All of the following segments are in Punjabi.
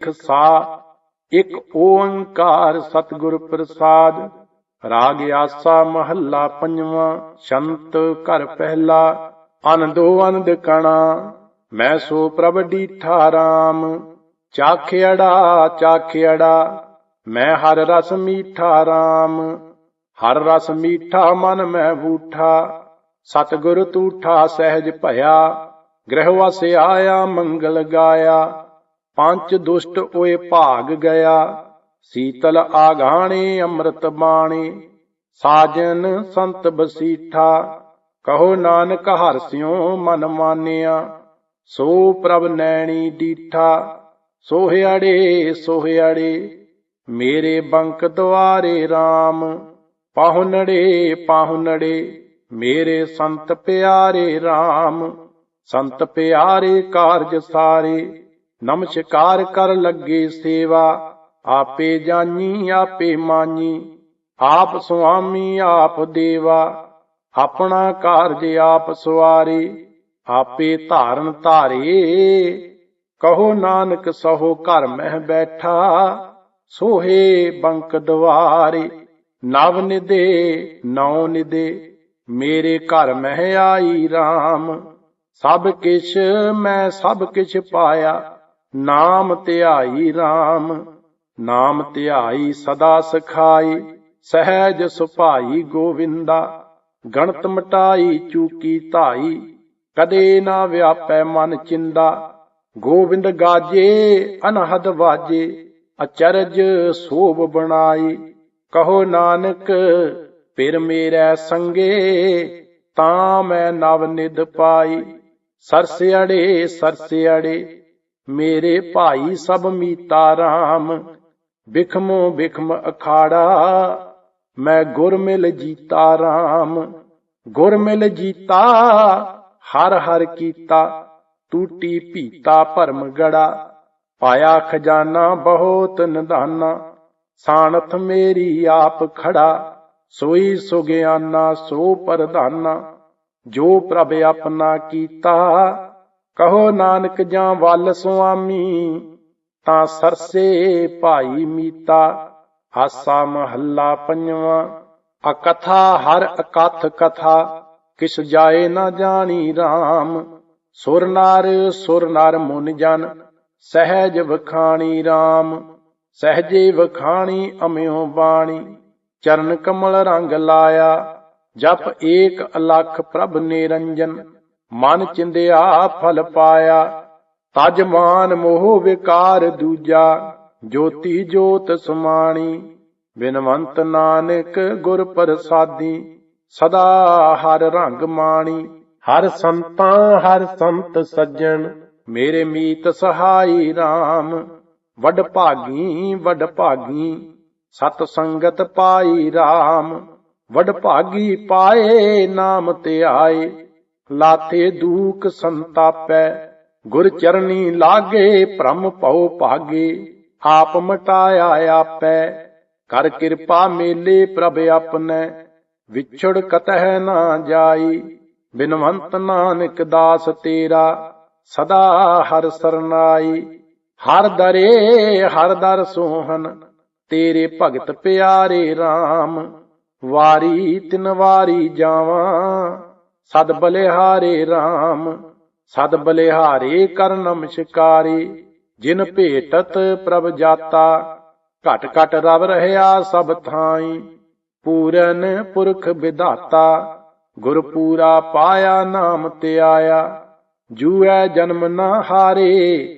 ਸਾ ਇੱਕ ਓੰਕਾਰ ਸਤਿਗੁਰ ਪ੍ਰਸਾਦ, ਰਾਗ ਆਸਾ ਮਹੱਲਾ ਪੰਜਵਾਂ, ਸ਼ੰਤ ਘਰ ਪਹਿਲਾ, ਅਨੰਦੋ ਅਨੰਦ ਕਣਾ, ਮੈਂ ਸੋ ਪ੍ਰਭ ਡੀਠਾ ਰਾਮ ਚਾਖਿਆੜਾ ਚਾਖਿਆੜਾ ਮੈਂ ਹਰ ਰਸ ਮੀਠਾ ਰਾਮ, ਹਰ ਰਸ ਮੀਠਾ ਮਨ ਮੈਂ ਬੂਠਾ, ਸਤਿਗੁਰ ਤੂਠਾ ਸਹਿਜ ਭਇਆ, ਗ੍ਰਹਿ ਵਸ ਆਇਆ ਮੰਗਲ ਗਾਇਆ ਪੰਜ ਦੁਸ਼ਟ ਓਏ ਭਾਗ ਗਿਆ। ਸੀਤਲ ਆਗਾਣੇ ਅੰਮ੍ਰਿਤ ਬਾਣੀ। ਸਾਜਨ, ਸੰਤ ਬਸੀਠਾ। ਕਹੋ ਨਾਨਕ ਹਰਸਿਓ ਮਨ ਮਾਨਿਆ। ਸੋ ਪ੍ਰਭ ਨੈਣੀ ਡੀਠਾ। ਸੋਹਿਆੜੇ ਸੋਹਿਆੜੇ ਮੇਰੇ ਬੰਕ ਦੁਆਰੇ RAM ਪਾਹੁਨੜੇ ਪਾਹੁਨੜੇ ਮੇਰੇ ਸੰਤ ਪਿਆਰੇ RAM ਸੰਤ ਪਿਆਰੇ ਕਾਰਜ ਸਾਰੇ। ਨਮਸਕਾਰ ਕਰ ਲੱਗੇ ਸੇਵਾ, ਆਪੇ ਜਾਨੀ ਆਪੇ ਮਾਨੀ ਆਪ ਸੁਆਮੀ, ਆਪ ਦੇਵਾ, ਆਪਣਾ ਕਾਰਜ ਆਪ ਸਵਾਰੀ, ਆਪੇ ਧਾਰਨ ਧਾਰੇ। ਕਹੋ ਨਾਨਕ, ਸਹੋ ਘਰ ਮਹਿ ਬੈਠਾ, ਸੋਹੇ ਬੰਕ ਦਵਾਰੇ। ਨਵ ਨਿਦੇ ਨੌ ਨਿਦੇ ਮੇਰੇ ਘਰ ਮਹਿ ਆਈ RAM ਸਭ ਕਿਛ ਮੈਂ ਸਭ ਕਿਛ ਪਾਇਆ। ਨਾਮ ਧਿਆਈ RAM ਨਾਮ ਧਿਆਈ ਸਦਾ ਸਖਾਈ, ਸਹਿਜ ਸੁਭਾਈ ਗੋਵਿੰਦਾ, ਗਣਤ ਮਟਾਈ ਚੂਕੀ ਧਾਈ, ਕਦੇ ਨਾ ਵਿਆਪੈ ਮਨ ਚਿੰਦਾ ਗੋਬਿੰਦ ਗਾਜੇ, ਅਨਹਦ ਵਾਜੇ, ਅਚਰਜ ਸੋਭ ਬਣਾਈ, ਕਹੋ ਨਾਨਕ, ਫਿਰ ਮੇਰੇ ਸੰਗੇ, ਤਾਂ ਮੈਂ ਨਵ ਨਿਦ ਪਾਈ ਸਰਸਿਆੜੇ ਸਰਸਿਆੜੇ ਮੇਰੇ ਭਾਈ ਸਭ ਮੀਤਾ ਰਾਮ, ਬਿਖਮੋ ਬਿਖਮ ਅਖਾੜਾ, ਮੈਂ ਗੁਰ ਮਿਲ ਜੀਤਾ ਰਾਮ। ਗੁਰ ਮਿਲ ਜੀਤਾ, ਹਰ ਹਰ ਕੀਤਾ, ਟੂਟੀ ਭੀਤਾ ਭਰਮ ਗੜਾ। ਪਾਇਆ ਖਜ਼ਾਨਾ ਬਹੁਤ ਨਿਧਾਨਾ ਸਾਨਥ ਮੇਰੀ ਆਪ ਖੜਾ। ਸੋਈ ਸੁਗਿਆਨਾ ਸੋ ਪਰਧਾਨਾ, ਜੋ ਪ੍ਰਭ ਆਪਣਾ ਕੀਤਾ ਕਹੋ ਨਾਨਕ ਜਾਂ ਵੱਲ ਸੁਆਮੀ, ਤਾਂ ਸਰਸੇ ਭਾਈ ਮੀਤਾ ਆਸਾ ਮਹੱਲਾ ਪੰਜਵਾਂ। ਅਕਥਾ ਹਰ ਅਕਥ ਕਥਾ, ਕਿਸ ਜਾਏ ਨਾ ਜਾਣੀ RAM ਸੁਰ ਨਰ ਸੁਰ ਨਰ ਮੁਨ ਜਨ, ਸਹਿਜ ਵਖਾਣੀ RAM ਸਹਿਜੇ ਵਖਾਣੀ ਅਮਿਓ ਬਾਣੀ, ਚਰਨ ਕਮਲ ਰੰਗ ਲਾਇਆ। ਜਪ ਏਕ ਅਲਖ ਪ੍ਰਭ ਨਿਰੰਜਨ ਮਨ ਚਿੰਦਿਆ ਫਲ ਪਾਇਆ, ਤਜ ਮਾਨ ਮੋਹ ਵਿਕਾਰ ਦੂਜਾ, ਜੋਤੀ ਜੋਤ ਸਮਾਣੀ, ਬਿਨਵੰਤ ਨਾਨਕ ਗੁਰ ਪ੍ਰਸਾਦੀ, ਸਦਾ ਹਰ ਰੰਗ ਮਾਣੀ, ਹਰ ਸੰਤਾਂ ਹਰ ਸੰਤ ਸੱਜਣ, ਮੇਰੇ ਮੀਤ ਸਹਾਈ RAM ਵੱਡ ਭਾਗੀ ਵੱਡ ਭਾਗੀ, ਸਤ ਸੰਗਤ ਪਾਈ RAM ਵੱਡ ਭਾਗੀ ਪਾਏ ਨਾਮ ਤੇ ਆਏ ਲਾਥੇ ਦੂਖ ਸੰਤਾਪੈ, ਗੁਰ ਚਰਨੀ ਲਾਗੇ, ਭ੍ਰਮ ਭਉ ਭਾਗੇ, ਆਪ ਮਟਾਇਆ ਆਪੈ। ਕਰ ਕਿਰਪਾ ਮੇਲੇ ਪ੍ਰਭ ਆਪਨੈ, ਵਿਛੜ ਕਤਹਿ ਨਾ ਜਾਈ। ਬਿਨਵੰਤ ਨਾਨਕ ਦਾਸ ਤੇਰਾ, ਸਦਾ ਹਰ ਸਰਨਾਈ। ਹਰ ਦਰੇ, ਹਰ ਦਰ ਸੋਹਨ ਤੇਰੇ ਭਗਤ ਪਿਆਰੇ RAM ਵਾਰੀ ਤਿਨ ਵਾਰੀ ਜਾਵਾਂ ਸਦ ਬਲਿਹਾਰੇ RAM ਸਦ ਬਲਿਹਾਰੇ ਕਰ ਨਮਸਕਾਰੀ ਜਿਨ ਭੇਟਤ ਪ੍ਰਭ ਜਾਤਾ, ਘਟ ਘਟ ਰਵ ਰਹਿਆ ਸਭ ਥਾਈ, ਪੂਰਨ ਪੁਰਖ ਵਿਧਾਤਾ, ਗੁਰ ਪੂਰਾ ਪਾਇਆ ਨਾਮ ਤੇ ਆਇਆ, ਜੂਐ ਜਨਮ ਨਾ ਹਾਰੇ,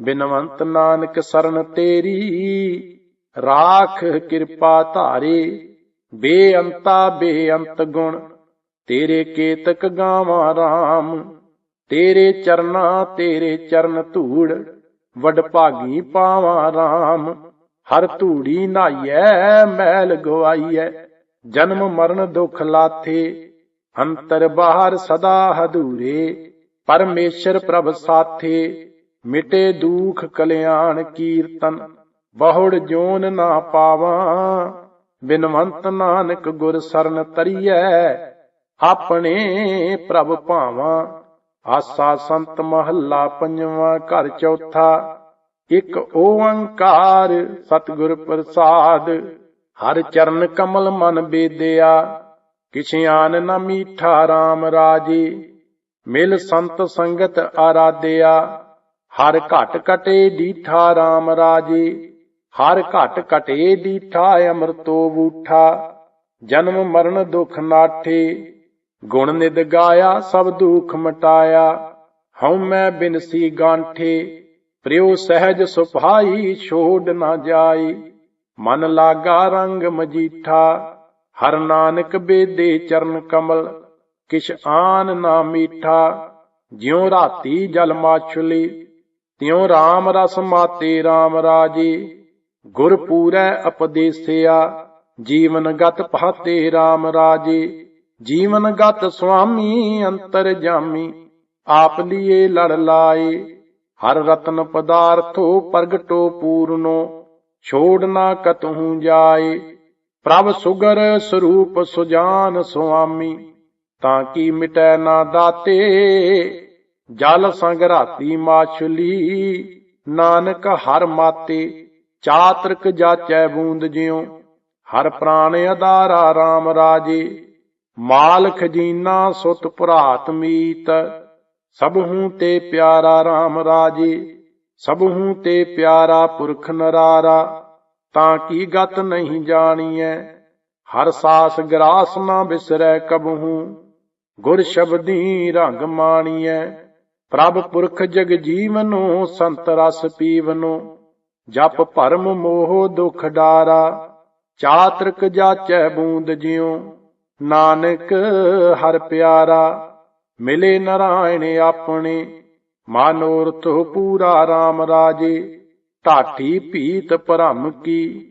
ਬਿਨਵੰਤ ਨਾਨਕ ਸਰਨ ਤੇਰੀ, ਰਾਖ ਕਿਰਪਾ ਧਾਰੇ, ਬੇਅੰਤਾ ਬੇਅੰਤ ਗੁਣ ਤੇਰੇ ਕੇਤਕ ਗਾਵਾਂ RAM ਤੇਰੇ ਚਰਨਾ, ਤੇਰੇ ਚਰਨ ਧੂੜ, ਵਡ ਭਾਗੀ ਪਾਵਾਂ RAM ਹਰ ਧੂੜੀ ਨਾਈਐ, ਮੈਲ ਗਵਾਈਐ, ਜਨਮ ਮਰਨ ਦੁਖ ਲਾਥੇ। ਅੰਤਰ ਬਾਹਰ ਸਦਾ ਹਦੂਰੇ ਪਰਮੇਸ਼ਰ ਪ੍ਰਭ ਸਾਥੇ। ਮਿਟੇ ਦੁਖ ਕਲਿਆਣ ਕੀਰਤਨ, ਬਹੁੜ ਜੋਨ ਨਾ ਪਾਵਾਂ। ਬਿਨਵੰਤ ਨਾਨਕ ਗੁਰ ਸਰਨ ਤਰੀਐ ਆਪਣੇ ਪ੍ਰਭ ਭਾਵਾਂ, ਆਸਾ ਸੰਤ ਮਹੱਲਾ ਪੰਜਵਾਂ ਘਰ ਚੌਥਾ, ਇੱਕ ਓੰਕਾਰ ਸਤਿਗੁਰ ਪ੍ਰਸਾਦ, ਹਰ ਚਰਨ ਕਮਲ ਮਨ ਬੇਦਿਆ ਕਿਛ ਆਨ ਨ ਮੀਠਾ RAM ਰਾਜੇ, ਮਿਲ ਸੰਤ ਸੰਗਤ ਆਰਾਧਿਆ, ਹਰ ਘਟ ਕਟੇ ਡੀਠਾ RAM ਰਾਜੇ, ਹਰ ਘਟ ਕਟੇ ਡੀਠਾ ਅੰਮ੍ਰਿਤੋ ਬੂਠਾ ਜਨਮ ਮਰਨ ਦੁਖ ਨਾਠੇ ਗੁਣ ਨਿਦ ਗਾਇਆ, ਸਭ ਦੁਖ ਮਟਾਇਆ। ਹਉ ਮੈਂ ਬਿਨਸੀ ਗਾਂਠੇ, ਪ੍ਰਿਉ ਸਹਿਜ ਸੁਭਾਈ ਛੋੜ ਨਾ ਜਾਈ। ਮਨ ਲਾਗਾ ਰੰਗ ਮਜੀਠਾ, ਹਰ ਨਾਨਕ ਬੇਦੇ ਚਰਨ ਕਮਲ, ਕਿਛ ਆਨ ਨਾ ਮੀਠਾ। ਜਿਉ ਰਾਤੀ ਜਲ ਮਾਛੁਲੀ, ਤਿਉ ਰਾਮ ਰਸ ਮਾਤੇ RAM ਰਾਜੇ। ਗੁਰ ਪੂਰੈ ਉਪਦੇਸਿਆ ਜੀਵਨ ਗਤ ਭਾਤੇ RAM ਰਾਜੇ। ਜੀਵਨ ਗਤ ਸੁਆਮੀ, ਅੰਤਰ ਜਾਮੀ। ਆਪ ਲੀਏ ਲੜ ਲਾਏ। ਹਰ ਰਤਨ ਪਦਾਰਥੋ ਪ੍ਰਗਟੋ ਪੂਰਨੋ। ਛੋੜ ਨਾ ਕਤਹੂ ਜਾਏ। ਪ੍ਰਭ ਸੁਗਰ ਸਰੂਪ ਸੁਜਾਨ ਸੁਆਮੀ। ਤਾਂ ਕੀ ਮਿਟੈ ਨਾ ਦਾਤੇ। ਜਲ ਸੰਗ ਰਾਤੀ ਮਾਛਲੀ ਨਾਨਕ ਹਰ ਮਾਤੇ। ਚਾਤ੍ਰਿਕ ਜਾਚੈ ਬੂੰਦ ਜਿਉ। ਹਰ ਪ੍ਰਾਨ ਅਦਾਰਾ RAM ਰਾਜੇ। ਮਾਲ ਖਜੀਨਾ ਸੁਤ ਭਰਾਤ ਮੀਤ ਸਭਹੂ ਤੇ ਪਿਆਰਾ RAM ਰਾਜੇ ਸਭਹੂ ਤੇ ਪਿਆਰਾ ਪੁਰਖ ਨਰਾਰਾ, ਤਾਂ ਕੀ ਗਤ ਨਹੀਂ ਜਾਣੀਐ? ਹਰ ਸਾਸ ਗਰਾਸ ਨਾ ਬਿਸਰੈ ਕਬਹੂ ਗੁਰ ਸ਼ਬਦੀ ਰੰਗ ਮਾਣੀਐ। ਪ੍ਰਭ ਪੁਰਖ ਜਗ ਜੀਵਨੋ, ਸੰਤ ਰਸ ਪੀਵਨੋ, ਜਪ ਭਰਮ ਮੋਹ ਦੁਖ ਡਾਰਾ, ਚਾਤ੍ਰਿਕ ਜਾਚੈ ਬੂੰਦ ਜਿਉ। ਨਾਨਕ, ਹਰ ਪਿਆਰਾ, ਮਿਲੇ ਨਰਾਇਣ ਆਪਣੇ ਮਾਨੋਰਥ ਪੂਰਾ RAM ਰਾਜੇ, ਢਾਠੀ ਭੀਤ ਭਰਮ ਕੀ,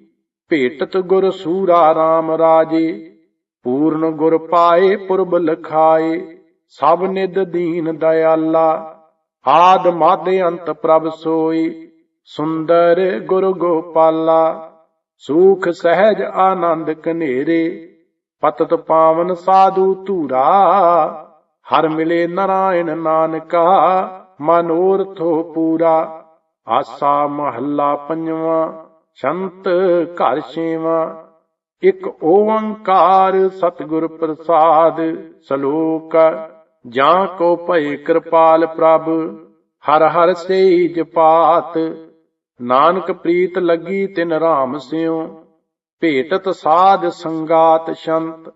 ਭੇਟਤ ਗੁਰ ਸੂਰਾ RAM ਰਾਜੇ, ਪੂਰਨ ਗੁਰ ਪਾਏ ਪੁਰਬ ਲਖਾਏ, ਸਭ ਨਿਦ ਦੀਨ ਦਇਆਲਾ, ਆਦ ਮਦ ਅੰਤ ਪ੍ਰਭ ਸੋਈ ਸੁੰਦਰ ਗੁਰ ਗੋਪਾਲਾ, ਸੂਖ ਸਹਿਜ ਆਨੰਦ ਕਨੇਰੇ ਪਤਤ ਪਾਵਨ ਸਾਧੂ ਧੂਰਾ, ਹਰ ਮਿਲੇ ਨਰਾਇਣ ਨਾਨਕਾ, ਮਨੋਰਥੋ ਪੂਰਾ। ਆਸਾ ਮਹੱਲਾ ਪੰਜਵਾਂ, ਸ਼ੰਤ ਘਰ ਛੇਵਾਂ। ਇੱਕ ਓੰਕਾਰ ਸਤਿਗੁਰ ਪ੍ਰਸਾਦ, ਸ਼ਲੋਕ, ਜਾਂ ਕੋ ਭਏ ਕਿਰਪਾਲ ਪ੍ਰਭ, ਹਰ ਹਰ ਸੇ ਜਪਾਤ ਨਾਨਕ ਪ੍ਰੀਤ ਲੱਗੀ ਤਿਨ ਰਾਮ ਸਿਉ। ਭੇਟਤ ਸਾਧ ਸੰਗਾਤ ਸ਼ੰਤ।